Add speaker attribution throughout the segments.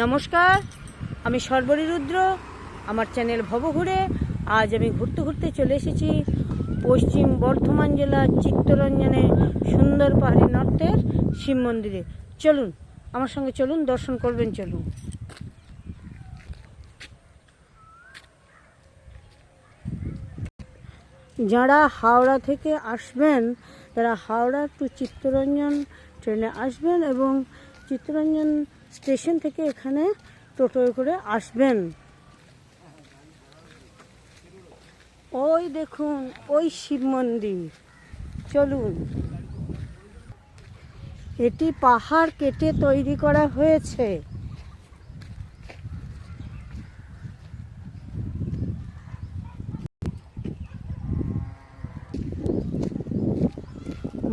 Speaker 1: নমস্কার, আমি সর্বরী রুদ্র, আমার চ্যানেল ভবঘুরে আজ আমি ঘুরতে ঘুরতে চলে এসেছি পশ্চিম বর্ধমান জেলার চিত্তরঞ্জনে সুন্দর পাহাড়ি নর্থের শিব মন্দিরে। চলুন, আমার সঙ্গে চলুন, দর্শন করবেন, চলুন। যারা হাওড়া থেকে আসবেন, তারা হাওড়া টু চিত্তরঞ্জন ট্রেনে আসবেন এবং চিত্তরঞ্জন স্টেশন থেকে এখানে টোটোয় করে আসবেন। ওই দেখুন, ওই শিব মন্দির। চলুন। এটি পাহাড় কেটে তৈরি করা হয়েছে।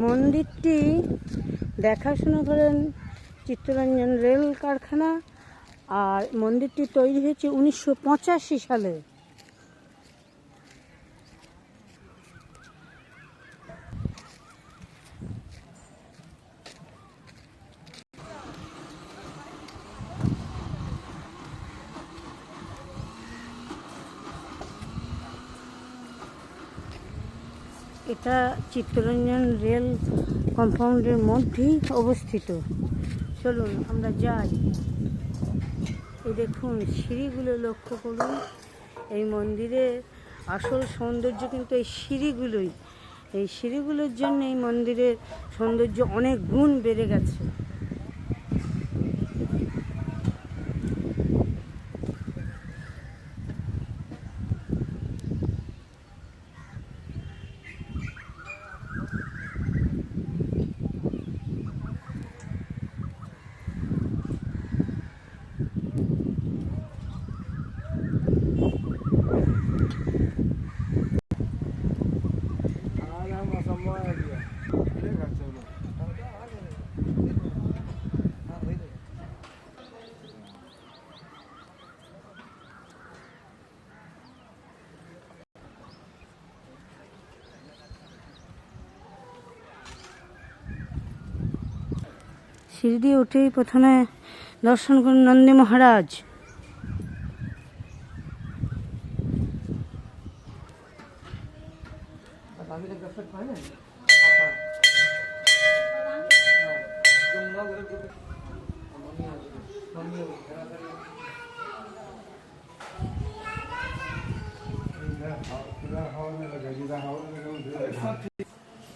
Speaker 1: মন্দিরটি দেখাশোনা করেন চিত্তরঞ্জন রেল কারখানা আর মন্দিরটি তৈরি হয়েছে উনিশশো পঁচাশি সালে। এটা চিত্তরঞ্জন রেল কম্পাউন্ডের মধ্যেই অবস্থিত। চলুন, আমরা যাই। এই দেখুন, সিঁড়িগুলো লক্ষ্য করুন। এই মন্দিরের আসল সৌন্দর্য কিন্তু এই সিঁড়িগুলোই। এই সিঁড়িগুলোর জন্য এই মন্দিরের সৌন্দর্য অনেক গুণ বেড়ে গেছে। সিঁড়ি দিয়ে উঠেই প্রথমে দর্শন করুন নন্দী মহারাজ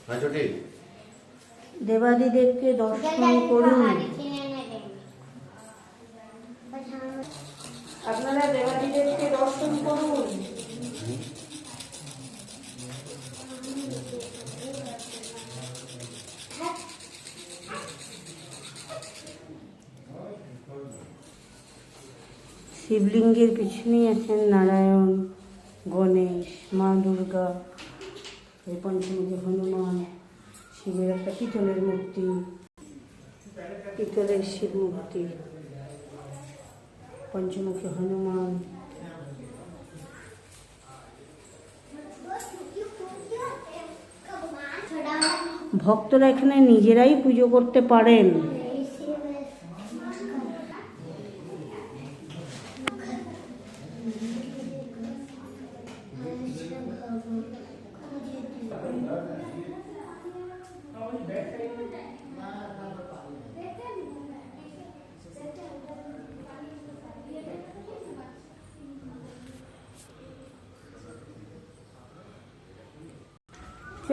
Speaker 2: হ্যাঁ ছোটি
Speaker 1: দেবাদিদেবকে দর্শন করুন। আপনারা দেবাদিদেবকে দর্শন করুন। শিবলিঙ্গের পিছনেই আছেন নারায়ণ, গণেশ, মা দুর্গা, এই পঞ্চমুখী হনুমান। শিবের একটা পিতলের মূর্তি, পিতলের শিব মূর্তি, পঞ্চমুখী হনুমান। ভক্তরা এখানে নিজেরাই পুজো করতে পারেন।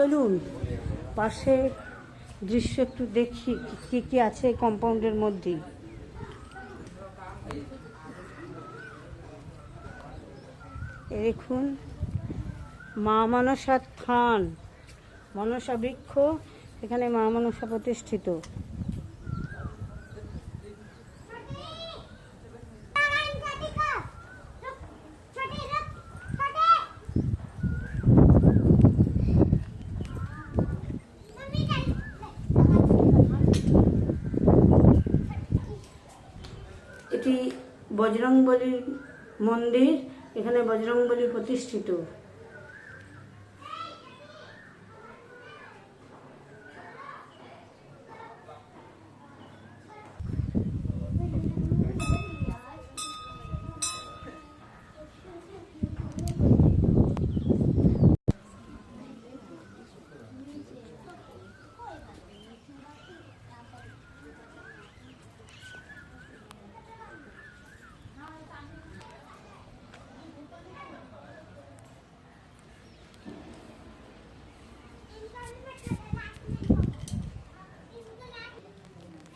Speaker 1: চলুন, পাশে দৃশ্য একটু দেখি, কি কি আছে কম্পাউন্ডের মধ্যে দেখুন, মা মানসা থান, মনসা বৃক্ষ, এখানে মা মানসা প্রতিষ্ঠিত এটি বজরংবলীর মন্দির এখানে বজরংবলী প্রতিষ্ঠিত।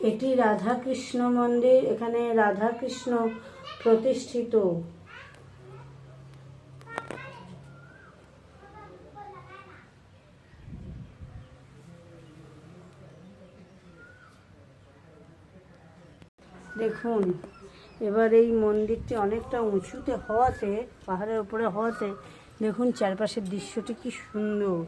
Speaker 1: এটি রাধাকৃষ্ণ মন্দির, এখানে রাধাকৃষ্ণ প্রতিষ্ঠিত। দেখুন, এবার এই মন্দিরটি অনেকটা উঁচুতে হওয়াতে, পাহাড়ের উপরে হওয়াতে, দেখুন চারপাশের দৃশ্যটি কি সুন্দর।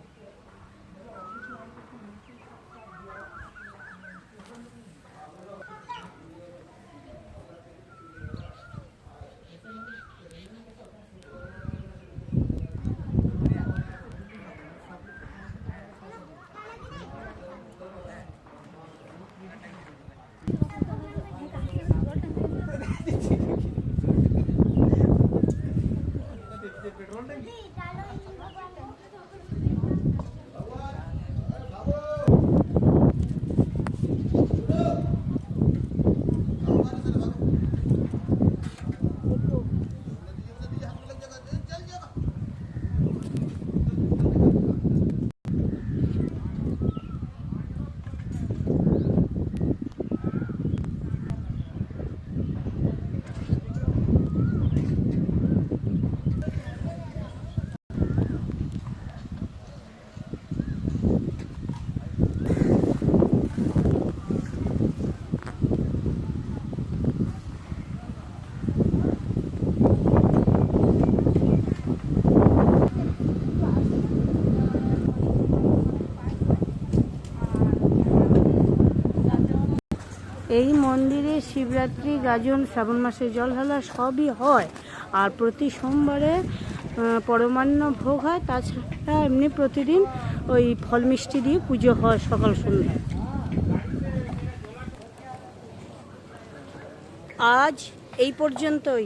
Speaker 1: Thank you. এই মন্দিরে শিবরাত্রি, গাজন, শ্রাবণ মাসে জল ঢালা সবই হয়। আর প্রতি সোমবারে পরমান্ন ভোগ হয়। তাছাড়া এমনি প্রতিদিন ওই ফল মিষ্টি দিয়ে পুজো হয় সকাল সন্ধ্যা। আজ এই পর্যন্তই।